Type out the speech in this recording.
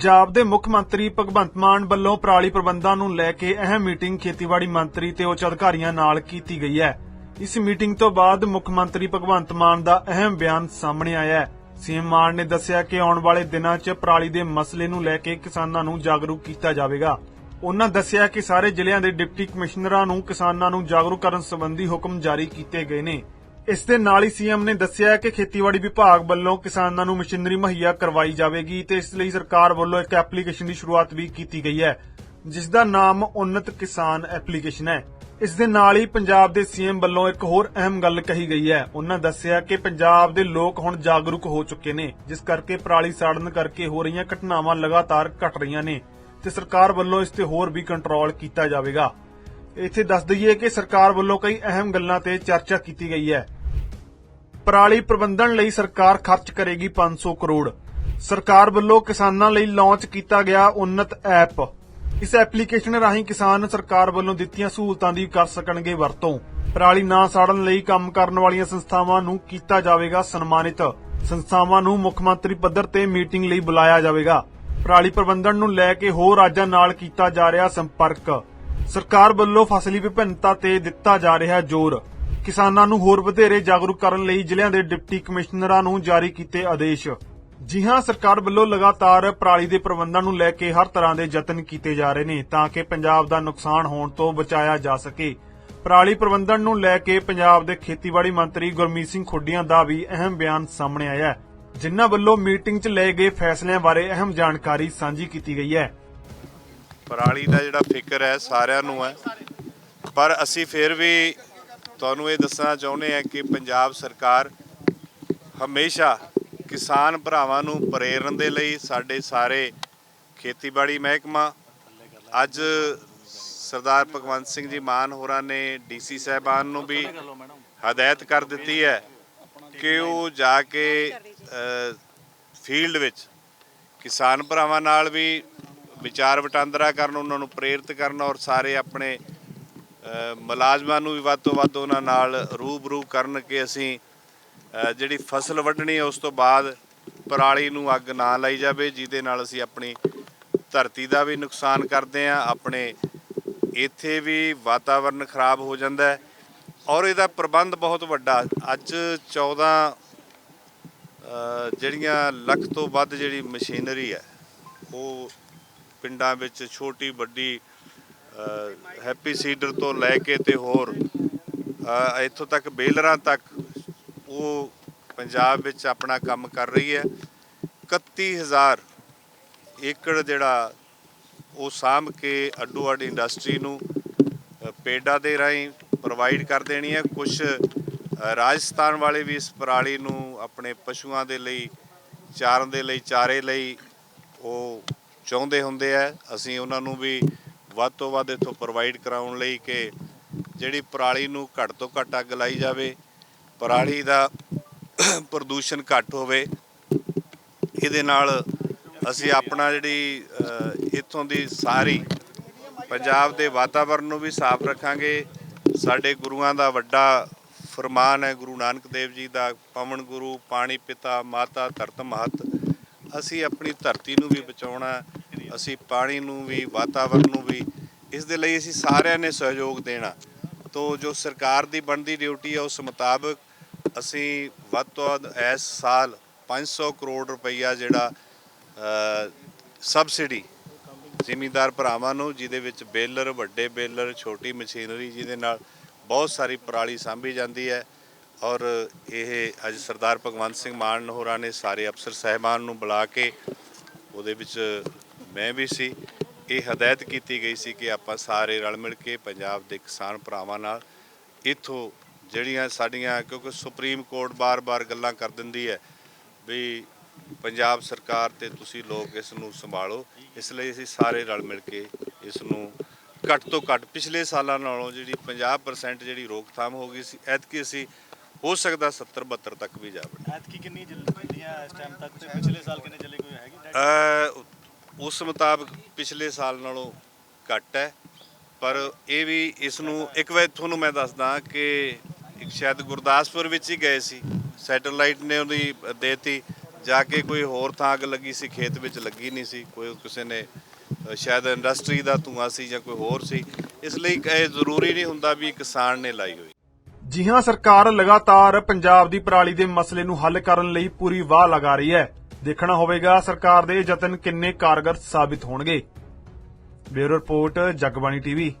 ਪੰਜਾਬ ਦੇ ਮੁੱਖ ਮੰਤਰੀ ਭਗਵੰਤ ਮਾਨ ਵੱਲੋਂ ਪਰਾਲੀ ਪ੍ਰਬੰਧਾਂ ਨੂੰ ਲੈ ਕੇ ਅਹਿਮ ਮੀਟਿੰਗ ਖੇਤੀਬਾੜੀ ਮੰਤਰੀ ਤੇ ਉੱਚ ਅਧਿਕਾਰੀਆਂ ਨਾਲ ਕੀਤੀ ਗਈ ਹੈ। ਇਸ ਮੀਟਿੰਗ ਤੋਂ ਬਾਅਦ ਮੁੱਖ ਮੰਤਰੀ ਭਗਵੰਤ ਮਾਨ ਦਾ ਅਹਿਮ ਬਿਆਨ ਸਾਹਮਣੇ ਆਇਆ ਹੈ। ਸੀਐਮ ਮਾਨ ਨੇ ਦੱਸਿਆ ਕਿ ਆਉਣ ਵਾਲੇ ਦਿਨਾਂ 'ਚ ਪਰਾਲੀ ਦੇ ਮਸਲੇ ਨੂੰ ਲੈ ਕੇ ਕਿਸਾਨਾਂ ਨੂੰ ਜਾਗਰੂਕ ਕੀਤਾ ਜਾਵੇਗਾ। ਉਹਨਾਂ ਦੱਸਿਆ ਕਿ ਸਾਰੇ ਜ਼ਿਲ੍ਹਿਆਂ ਦੇ ਡਿਪਟੀ ਕਮਿਸ਼ਨਰਾਂ ਨੂੰ ਕਿਸਾਨਾਂ ਨੂੰ ਜਾਗਰੂਕ ਕਰਨ ਸੰਬੰਧੀ ਹੁਕਮ ਜਾਰੀ ਕੀਤੇ ਗਏ ਨੇ। ਇਸ ਦੇ ਨਾਲ ਹੀ ਸੀਐਮ ਨੇ ਦੱਸਿਆ ਕਿ ਖੇਤੀਬਾੜੀ ਵਿਭਾਗ ਵੱਲੋਂ ਕਿਸਾਨਾਂ ਨੂੰ ਮਸ਼ੀਨਰੀ ਮੁਹੱਈਆ ਕਰਵਾਈ ਜਾਵੇਗੀ ਤੇ ਇਸ ਲਈ ਸਰਕਾਰ ਵੱਲੋਂ ਇੱਕ ਐਪਲੀਕੇਸ਼ਨ ਦੀ ਸ਼ੁਰੂਆਤ ਵੀ ਕੀਤੀ ਗਈ ਹੈ, ਜਿਸ ਦਾ ਨਾਮ ਉન્નਤ ਕਿਸਾਨ ਐਪਲੀਕੇਸ਼ਨ ਹੈ। ਇਸ ਦੇ ਨਾਲ ਹੀ ਪੰਜਾਬ ਦੇ ਸੀਐਮ ਵੱਲੋਂ ਇੱਕ ਹੋਰ ਅਹਿਮ ਗੱਲ ਕਹੀ ਗਈ ਹੈ। ਉਹਨਾਂ ਦੱਸਿਆ ਕਿ ਪੰਜਾਬ ਦੇ ਲੋਕ ਹੁਣ ਜਾਗਰੂਕ ਹੋ ਚੁੱਕੇ ਨੇ, ਜਿਸ ਕਰਕੇ ਪਰਾਲੀ ਸਾੜਨ ਕਰਕੇ ਹੋ ਰਹੀਆਂ ਘਟਨਾਵਾਂ ਲਗਾਤਾਰ ਘਟ ਰਹੀਆਂ ਨੇ ਤੇ ਸਰਕਾਰ ਵੱਲੋਂ ਇਸ ਤੇ ਹੋਰ ਵੀ ਕੰਟਰੋਲ ਕੀਤਾ ਜਾਵੇਗਾ। ਇੱਥੇ ਦੱਸ ਦਈਏ ਕਿ ਸਰਕਾਰ ਵੱਲੋਂ ਕਈ ਅਹਿਮ ਗੱਲਾਂ ਤੇ ਚਰਚਾ ਕੀਤੀ ਗਈ ਹੈ। ਪਰਾਲੀ ਪ੍ਰਬੰਧਨ ਲਈ ਸਰਕਾਰ ਖਰਚ ਕਰੇਗੀ 500 ਕਰੋੜ। ਸਰਕਾਰ ਵੱਲੋਂ ਕਿਸਾਨਾਂ ਲਈ ਲਾਂਚ ਕੀਤਾ ਗਿਆ ਉન્નਤ ਐਪ। ਇਸ ਐਪਲੀਕੇਸ਼ਨ ਰਾਹੀਂ ਕਿਸਾਨ ਸਰਕਾਰ ਵੱਲੋਂ ਦਿੱਤੀਆਂ ਸਹੂਲਤਾਂ ਦੀ ਕਰ ਸਕਣਗੇ ਵਰਤੋਂ। ਪਰਾਲੀ ਨਾ ਸਾੜਨ ਲਈ ਕੰਮ ਕਰਨ ਵਾਲੀਆਂ ਸੰਸਥਾਵਾਂ ਨੂੰ ਕੀਤਾ ਜਾਵੇਗਾ ਸਨਮਾਨਿਤ। ਸੰਸਥਾਵਾਂ ਨੂੰ ਮੁੱਖ ਮੰਤਰੀ ਪੱਧਰ ਤੇ ਮੀਟਿੰਗ ਲਈ ਬੁਲਾਇਆ ਜਾਵੇਗਾ। ਪਰਾਲੀ ਪ੍ਰਬੰਧਨ ਨੂੰ ਲੈ ਕੇ ਹੋਰ ਰਾਜਾਂ ਨਾਲ ਕੀਤਾ ਜਾ ਰਿਹਾ ਸੰਪਰਕ। ਸਰਕਾਰ ਵੱਲੋਂ ਫਸਲੀ ਵਿਭਿੰਨਤਾ ਤੇ ਦਿੱਤਾ ਜਾ ਰਿਹਾ ਜ਼ੋਰ। ਕਿਸਾਨਾਂ ਨੂੰ ਹੋਰ ਵਧੇਰੇ ਜਾਗਰੂਕ ਕਰਨ ਲਈ ਜ਼ਿਲ੍ਹਿਆਂ ਦੇ ਡਿਪਟੀ ਕਮਿਸ਼ਨਰਾਂ ਨੂੰ ਜਾਰੀ ਕੀਤੇ ਆਦੇਸ਼। ਜੀ ਹਾਂ, ਸਰਕਾਰ ਵੱਲੋਂ ਲਗਾਤਾਰ ਪਰਾਲੀ ਦੇ ਪ੍ਰਬੰਧਨ ਨੂੰ ਲੈ ਕੇ ਹਰ ਤਰ੍ਹਾਂ ਦੇ ਯਤਨ ਕੀਤੇ ਜਾ ਰਹੇ ਨੇ ਤਾਂ ਕਿ ਪੰਜਾਬ ਦਾ ਨੁਕਸਾਨ ਹੋਣ ਤੋਂ ਬਚਾਇਆ ਜਾ ਸਕੇ। ਪਰਾਲੀ ਪ੍ਰਬੰਧਨ ਨੂੰ ਲੈ ਕੇ ਪੰਜਾਬ ਦੇ ਖੇਤੀਬਾੜੀ ਮੰਤਰੀ ਗੁਰਮੀਤ ਸਿੰਘ ਖੁੱਡੀਆਂ ਦਾ ਵੀ ਅਹਿਮ ਬਿਆਨ ਸਾਹਮਣੇ ਆਇਆ ਹੈ। ਜਿਨ੍ਹਾਂ ਵੱਲੋਂ ਮੀਟਿੰਗ 'ਚ ਲਏ ਗਏ ਫੈਸਲਿਆਂ ਬਾਰੇ ਅਹਿਮ ਜਾਣਕਾਰੀ ਸਾਂਝੀ ਕੀਤੀ ਗਈ ਹੈ। ਪਰਾਲੀ ਦਾ ਜਿਹੜਾ ਫਿਕਰ ਹੈ, ਸਾਰਿਆਂ ਨੂੰ ਹੈ। ਪਰ ਅਸੀਂ ਫਿਰ ਵੀ ਤੁਹਾਨੂੰ ਇਹ ਦੱਸਣਾ ਚਾਹੁੰਦੇ ਹਾਂ ਕਿ ਪੰਜਾਬ ਸਰਕਾਰ ਹਮੇਸ਼ਾ ਕਿਸਾਨ ਭਰਾਵਾਂ ਨੂੰ ਪ੍ਰੇਰਨ ਦੇ ਲਈ ਸਾਡੇ ਸਾਰੇ ਖੇਤੀਬਾੜੀ ਮਹਿਕਮਾ, ਅੱਜ ਸਰਦਾਰ ਭਗਵੰਤ ਸਿੰਘ ਜੀ ਮਾਨ ਹੋਰਾਂ ਨੇ ਡੀਸੀ ਸਾਹਿਬਾਨ ਨੂੰ ਵੀ ਹਦਾਇਤ ਕਰ ਦਿੱਤੀ ਹੈ ਕਿ ਉਹ ਜਾ ਕੇ ਫੀਲਡ ਵਿੱਚ ਕਿਸਾਨ ਭਰਾਵਾਂ ਨਾਲ ਵੀ ਵਿਚਾਰ ਵਟਾਂਦਰਾ ਕਰਨ, ਉਹਨਾਂ ਨੂੰ ਪ੍ਰੇਰਿਤ ਕਰਨ ਔਰ ਸਾਰੇ ਆਪਣੇ ਮੁਲਾਜ਼ਮਾਂ ਨੂੰ ਵੀ ਵੱਧ ਤੋਂ ਵੱਧ ਉਹਨਾਂ ਨਾਲ ਰੂਬਰੂ ਕਰਨ ਕਿ ਅਸੀਂ ਜਿਹੜੀ ਫਸਲ ਵੱਢਣੀ ਉਸ ਤੋਂ ਬਾਅਦ ਪਰਾਲੀ ਨੂੰ ਅੱਗ ਨਾ ਲਾਈ ਜਾਵੇ, ਜਿਹਦੇ ਨਾਲ ਅਸੀਂ ਆਪਣੀ ਧਰਤੀ ਦਾ ਵੀ ਨੁਕਸਾਨ ਕਰਦੇ ਹਾਂ, ਆਪਣੇ ਇੱਥੇ ਵੀ ਵਾਤਾਵਰਨ ਖਰਾਬ ਹੋ ਜਾਂਦਾ ਹੈ ਔਰ ਇਹਦਾ ਪ੍ਰਬੰਧ ਬਹੁਤ ਵੱਡਾ। ਅੱਜ 14 ਜਿਹੜੀਆਂ ਲੱਖ ਤੋਂ ਵੱਧ ਜਿਹੜੀ ਮਸ਼ੀਨਰੀ ਹੈ, ਉਹ ਪਿੰਡਾਂ ਵਿੱਚ ਛੋਟੀ ਵੱਡੀ ਹੈਪੀ ਸੀਡਰ ਤੋਂ ਲੈ ਕੇ ਤੇ ਹੋਰ ਇੱਥੋਂ ਤੱਕ ਬੇਲਰਾਂ ਤੱਕ ਉਹ ਪੰਜਾਬ ਵਿੱਚ ਆਪਣਾ ਕੰਮ ਕਰ ਰਹੀ ਹੈ। 31000 ਏਕੜ ਜਿਹੜਾ ਉਹ ਸਾਂਭ ਕੇ ਅੱਡੋ ਅੱਡ ਇੰਡਸਟਰੀ ਨੂੰ ਅ, ਪੇਡਾ ਦੇ ਰਾਹੀਂ ਪ੍ਰੋਵਾਈਡ ਕਰ ਦੇਣੀ ਹੈ। ਕੁਝ ਰਾਜਸਥਾਨ ਵਾਲੇ ਵੀ ਇਸ ਪਰਾਲੀ ਨੂੰ ਆਪਣੇ ਪਸ਼ੂਆਂ ਦੇ ਲਈ ਚਾਰਨ ਦੇ ਲਈ ਚਾਰੇ ਲਈ ਉਹ ਚਾਹੁੰਦੇ ਹੁੰਦੇ ਆ ਅਸੀਂ ਉਹਨਾਂ ਨੂੰ ਵੀ ਵੱਧ ਤੋਂ ਵੱਧ ਇਥੋਂ ਪ੍ਰੋਵਾਈਡ ਕਰਾਉਣ ਲਈ ਕਿ ਜਿਹੜੀ ਪਰਾਲੀ ਨੂੰ ਘੱਟ ਤੋਂ ਘੱਟ ਅੱਗ ਲਾਈ ਜਾਵੇ ਪਰਾਲੀ ਦਾ ਪ੍ਰਦੂਸ਼ਣ ਘੱਟ ਹੋਵੇ ਇਹਦੇ ਨਾਲ ਅਸੀਂ ਆਪਣਾ ਜਿਹੜੀ ਅ, ਇੱਥੋਂ ਦੀ ਸਾਰੀ ਪੰਜਾਬ ਦੇ ਵਾਤਾਵਰਣ ਨੂੰ ਵੀ ਸਾਫ਼ ਰੱਖਾਂਗੇ। ਸਾਡੇ ਗੁਰੂਆਂ ਦਾ ਵੱਡਾ ਫਰਮਾਨ ਹੈ ਗੁਰੂ ਨਾਨਕ ਦੇਵ ਜੀ ਦਾ ਪਵਨ ਗੁਰੂ ਪਾਣੀ ਪਿਤਾ ਮਾਤਾ ਧਰਤ ਮਹਤ। ਅਸੀਂ ਆਪਣੀ ਧਰਤੀ ਨੂੰ ਵੀ ਬਚਾਉਣਾ ਅਸੀਂ ਪਾਣੀ ਨੂੰ ਵੀ ਵਾਤਾਵਰਣ ਨੂੰ ਵੀ, ਇਸ ਦੇ ਲਈ ਅਸੀਂ ਸਾਰਿਆਂ ਨੇ ਸਹਿਯੋਗ ਦੇਣਾ। ਤੋ ਜੋ ਸਰਕਾਰ ਦੀ ਬਣਦੀ ਡਿਊਟੀ ਹੈ ਉਸ ਮੁਤਾਬਕ ਅਸੀਂ ਵੱਧ ਤੋਂ ਵੱਧ ਇਸ ਸਾਲ 500 ਕਰੋੜ ਰੁਪਈਆ ਜਿਹੜਾ ਸਬਸਿਡੀ ਜ਼ਿਮੀਂਦਾਰ ਭਰਾਵਾਂ ਨੂੰ, ਜਿਹਦੇ ਵਿੱਚ ਬੇਲਰ, ਵੱਡੇ ਬੇਲਰ, ਛੋਟੀ ਮਸ਼ੀਨਰੀ, ਜਿਹਦੇ ਨਾਲ ਬਹੁਤ ਸਾਰੀ ਪਰਾਲੀ ਸਾਂਭੀ ਜਾਂਦੀ ਹੈ। ਔਰ ਇਹ ਅੱਜ ਸਰਦਾਰ ਭਗਵੰਤ ਸਿੰਘ ਮਾਨ ਹੋਰਾਂ ਨੇ ਸਾਰੇ ਅਫਸਰ ਸਹਿਬਾਨ ਨੂੰ ਬੁਲਾ ਕੇ ਉਹਦੇ ਵਿੱਚ ਮੈਂ ਵੀ ਸੀ। ਇਹ ਹਦਾਇਤ ਕੀਤੀ ਗਈ ਸੀ ਕਿ ਆਪਾਂ ਸਾਰੇ ਰਲ ਮਿਲ ਕੇ ਪੰਜਾਬ ਦੇ ਕਿਸਾਨ ਭਰਾਵਾਂ ਨਾਲ ਇਥੋਂ ਜਿਹੜੀਆਂ ਸਾਡੀਆਂ ਕਿਉਂਕਿ ਸੁਪਰੀਮ ਕੋਰਟ ਬਾਰ-ਬਾਰ ਗੱਲਾਂ ਕਰ ਦਿੰਦੀ ਹੈ ਵੀ ਪੰਜਾਬ ਸਰਕਾਰ ਤੇ ਤੁਸੀਂ ਲੋਕ ਇਸ ਨੂੰ ਸੰਭਾਲੋ। ਇਸ ਲਈ ਅਸੀਂ ਸਾਰੇ ਰਲ ਮਿਲ ਕੇ ਇਸ ਨੂੰ ਘੱਟ ਤੋਂ ਘੱਟ ਪਿਛਲੇ ਸਾਲਾਂ ਨਾਲੋਂ ਜਿਹੜੀ 50% ਜਿਹੜੀ ਰੋਕਥਾਮ ਹੋ ਗਈ ਸੀ ਐਤਕੀ ਅਸੀਂ ਹੋ ਸਕਦਾ 70 72 ਤੱਕ ਵੀ ਜਾਵੇ ਐਤਕੀ ਕਿੰਨੀ ਜਲਦੀਆਂ ਇਸ ਟਾਈਮ ਤੱਕ ਤੇ ਪਿਛਲੇ ਸਾਲ ਕਿੰਨੇ ਚੱਲੇ ਕੋਈ ਹੈਗੀ? ਉਸ ਮੁਤਾਬਕ ਪਿਛਲੇ ਸਾਲ ਨਾਲੋਂ ਘੱਟ ਹੈ। ਪਰ ਇਹ ਵੀ ਇਸ ਨੂੰ ਇੱਕ ਵਾਰ ਤੁਹਾਨੂੰ ਮੈਂ ਦੱਸਦਾ ਕਿ ਇੱਕ ਸ਼ਾਇਦ ਗੁਰਦਾਸਪੁਰ ਵਿੱਚ ਹੀ ਗਏ ਸੀ। ਸੈਟੇਲਾਈਟ ਨੇ ਉਹਦੀ ਦੇਤੀ। ਜਾ ਕੇ ਕੋਈ ਹੋਰ ਥਾਂ ਅੱਗ ਲੱਗੀ ਸੀ, ਖੇਤ ਵਿੱਚ ਲੱਗੀ ਨਹੀਂ ਸੀ। ਕੋਈ ਕਿਸੇ ਨੇ ਸ਼ਾਇਦ ਇੰਡਸਟਰੀ ਦਾ ਧੂੰਆਂ ਸੀ ਜਾਂ ਕੋਈ ਹੋਰ ਸੀ। ਇਸ ਲਈ ਇਹ ਜ਼ਰੂਰੀ ਨਹੀਂ ਹੁੰਦਾ ਵੀ ਕਿਸਾਨ ਨੇ ਲਾਈ ਹੋਈ। ਜੀ ਹਾਂ, ਸਰਕਾਰ ਲਗਾਤਾਰ ਪੰਜਾਬ ਦੀ ਪਰਾਲੀ ਦੇ ਮਸਲੇ ਨੂੰ ਹੱਲ ਕਰਨ ਲਈ ਪੂਰੀ ਵਾਹ ਲਗਾ ਰਹੀ ਹੈ। ਦੇਖਣਾ ਹੋਵੇਗਾ ਸਰਕਾਰ ਦੇ ਯਤਨ ਕਿੰਨੇ ਕਾਰਗਰ ਸਾਬਿਤ ਹੋਣਗੇ। Bureau report Jagbani TV.